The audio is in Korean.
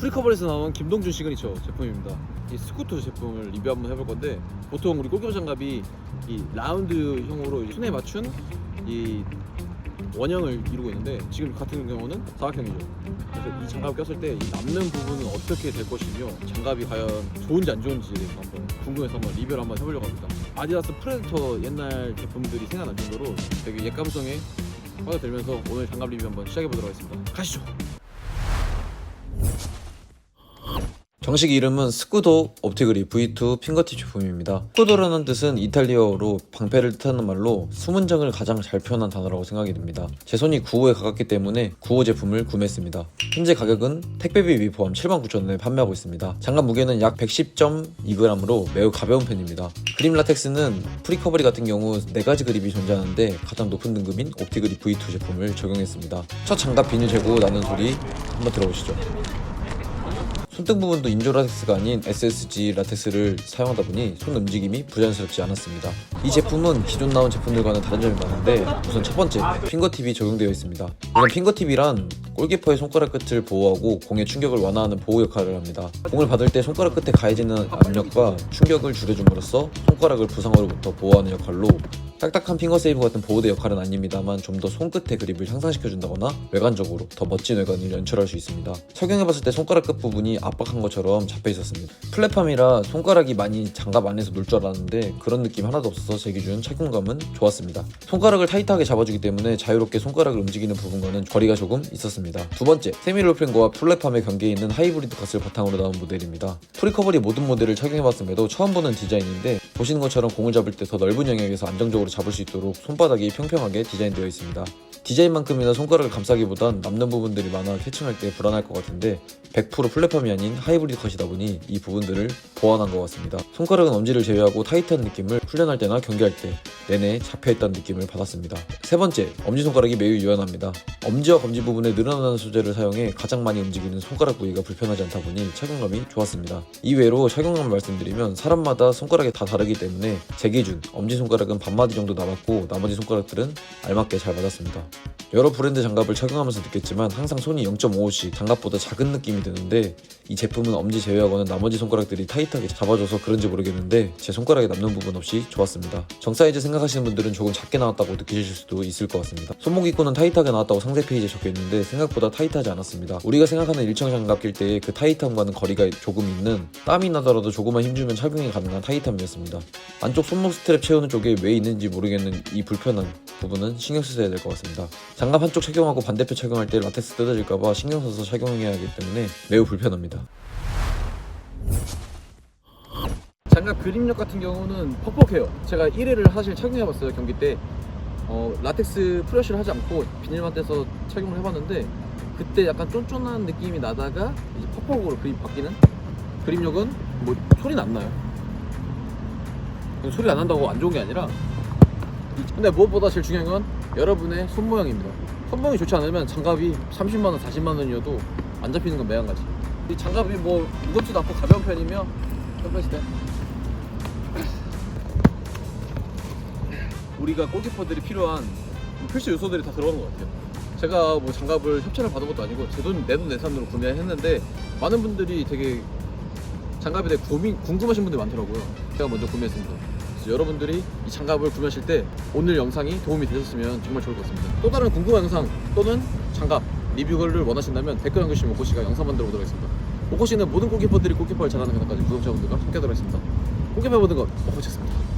프리커버에서 나온 김동준 시그니처 제품입니다. 이 스쿠터 제품을 리뷰 한번 해볼 건데 보통 우리 골키퍼 장갑이 이 라운드형으로 이 손에 맞춘 이 원형을 이루고 있는데 지금 같은 경우는 사각형이죠. 그래서 이 장갑 꼈을 때 이 남는 부분은 어떻게 될 것이며 장갑이 과연 좋은지 안 대해서 한번 궁금해서 한번 리뷰를 한번 해보려고 합니다. 아디다스 프레데터 옛날 제품들이 생각날 정도로 되게 옛감성에 빠져들면서 오늘 장갑 리뷰 한번 시작해 보도록 하겠습니다. 가시죠. 정식 이름은 스쿠도 옵티그리 V2 핑거팁 제품입니다. 스쿠도라는 뜻은 이탈리아어로 방패를 뜻하는 말로 수문장을 가장 잘 표현한 단어라고 생각이 듭니다. 제 손이 9호에 가깝기 때문에 9호 제품을 구매했습니다. 현재 가격은 택배비 미 포함 79,000원에 판매하고 있습니다. 장갑 무게는 약 110.2g으로 매우 가벼운 편입니다. 그림 라텍스는 프리커버리 같은 경우 4가지 그립이 존재하는데 가장 높은 등급인 옵티그리 V2 제품을 적용했습니다. 첫 장갑 비닐 제고 나는 소리 한번 들어보시죠. 손등 부분도 인조 라텍스가 아닌 SSG 라텍스를 사용하다 보니 손 움직임이 부자연스럽지 않았습니다. 이 제품은 기존 나온 제품들과는 다른 점이 많은데 우선 첫 번째 핑거팁이 적용되어 있습니다. 이런 핑거팁이란 골키퍼의 손가락 끝을 보호하고 공의 충격을 완화하는 보호 역할을 합니다. 공을 받을 때 손가락 끝에 가해지는 압력과 충격을 줄여줌으로써 손가락을 부상으로부터 보호하는 역할로 딱딱한 핑거 세이브 같은 보호대 역할은 아닙니다만 좀 더 손끝의 그립을 향상시켜준다거나 외관적으로 더 멋진 외관을 연출할 수 있습니다. 착용해봤을 때 손가락 끝 부분이 압박한 것처럼 잡혀 있었습니다. 플랫팜이라 손가락이 많이 장갑 안에서 놀 줄 알았는데 그런 느낌 하나도 없어서 제 기준 착용감은 좋았습니다. 손가락을 타이트하게 잡아주기 때문에 자유롭게 손가락을 움직이는 부분과는 거리가 조금 있었습니다. 두 번째, 세미롤펜과 플랫팜의 경계에 있는 하이브리드 컷을 바탕으로 나온 모델입니다. 프리커버리 모든 모델을 착용해봤음에도 처음 보는 디자인인데 보시는 것처럼 공을 잡을 때 더 넓은 영역에서 안정적으로 잡을 수 있도록 손바닥이 평평하게 디자인되어 있습니다. 디자인만큼이나 손가락을 감싸기보단 남는 부분들이 많아 캐칭할 때 불안할 것 같은데 100% 플랫팜이 아닌 하이브리드 컷이다 보니 이 부분들을 보완한 것 같습니다. 손가락은 엄지를 제외하고 타이트한 느낌을 훈련할 때나 경기할 때 내내 잡혀있다는 느낌을 받았습니다. 세 번째, 엄지손가락이 매우 유연합니다. 엄지와 검지 부분에 늘어나는 소재를 사용해 가장 많이 움직이는 손가락 부위가 불편하지 않다 보니 착용감이 좋았습니다. 이외로 착용감을 말씀드리면 사람마다 손가락이 다 다르기 때문에 제 기준 엄지손가락은 반마디 정도 남았고 나머지 손가락들은 알맞게 잘 맞았습니다. 여러 브랜드 장갑을 착용하면서 느꼈지만 항상 손이 0.5씩 장갑보다 작은 느낌이 드는데 이 제품은 엄지 제외하고는 나머지 손가락들이 타이트하게 잡아줘서 그런지 모르겠는데 제 손가락에 남는 부분 없이 좋았습니다. 정 사이즈 생각하시는 분들은 조금 작게 나왔다고 느끼실 수도 있을 것 같습니다. 손목 입구는 타이트하게 나왔다고 상세 페이지에 적혀 있는데 생각보다 타이트하지 않았습니다. 우리가 생각하는 일청 장갑 낄때그 타이트함과는 거리가 조금 있는 땀이 나더라도 조금만 힘주면 착용이 가능한 타이트함이었습니다. 안쪽 손목 스트랩 채우는 쪽에 왜 있는지 모르겠는 이 불편한 부분은 신경 쓰셔야 될 것 같습니다. 장갑 한쪽 착용하고 반대편 착용할 때 라텍스 뜯어질까봐 신경 써서 착용해야 하기 때문에 매우 불편합니다. 장갑 그립력 같은 경우는 퍽퍽해요. 제가 1회를 사실 착용해봤어요 경기 때. 어, 라텍스 프레쉬를 하지 않고 비닐만 떼서 착용을 해봤는데 그때 약간 쫀쫀한 느낌이 나다가 이제 퍽퍽으로 그립 바뀌는 그립력은 뭐 소리는 안 나요. 소리 안 난다고 안 좋은 게 아니라 근데 무엇보다 제일 중요한 건 여러분의 손 모양입니다. 손 모양이 좋지 않으면 장갑이 30만 원, 40만 원이어도 안 잡히는 건 매한가지. 이 장갑이 뭐 무겁지도 않고 가벼운 편이며 때 우리가 골키퍼들이 필요한 필수 요소들이 다 들어간 것 같아요. 제가 뭐 장갑을 협찬을 받은 것도 아니고 제 돈 내 돈 내산으로 구매했는데 많은 분들이 되게 장갑에 대해 고민, 궁금하신 분들이 많더라고요. 제가 먼저 구매했습니다. 여러분들이 이 장갑을 구매하실 때 오늘 영상이 도움이 되셨으면 정말 좋을 것 같습니다. 또 다른 궁금한 영상 또는 장갑 리뷰를 원하신다면 댓글 남겨주시면 오코씨가 영상 만들어 보도록 하겠습니다. 오코씨는 모든 골키퍼들이 골키퍼를 잘하는 그날까지 구독자분들과 함께 하도록 하겠습니다. 골키퍼 모든 것 오코씨였습니다.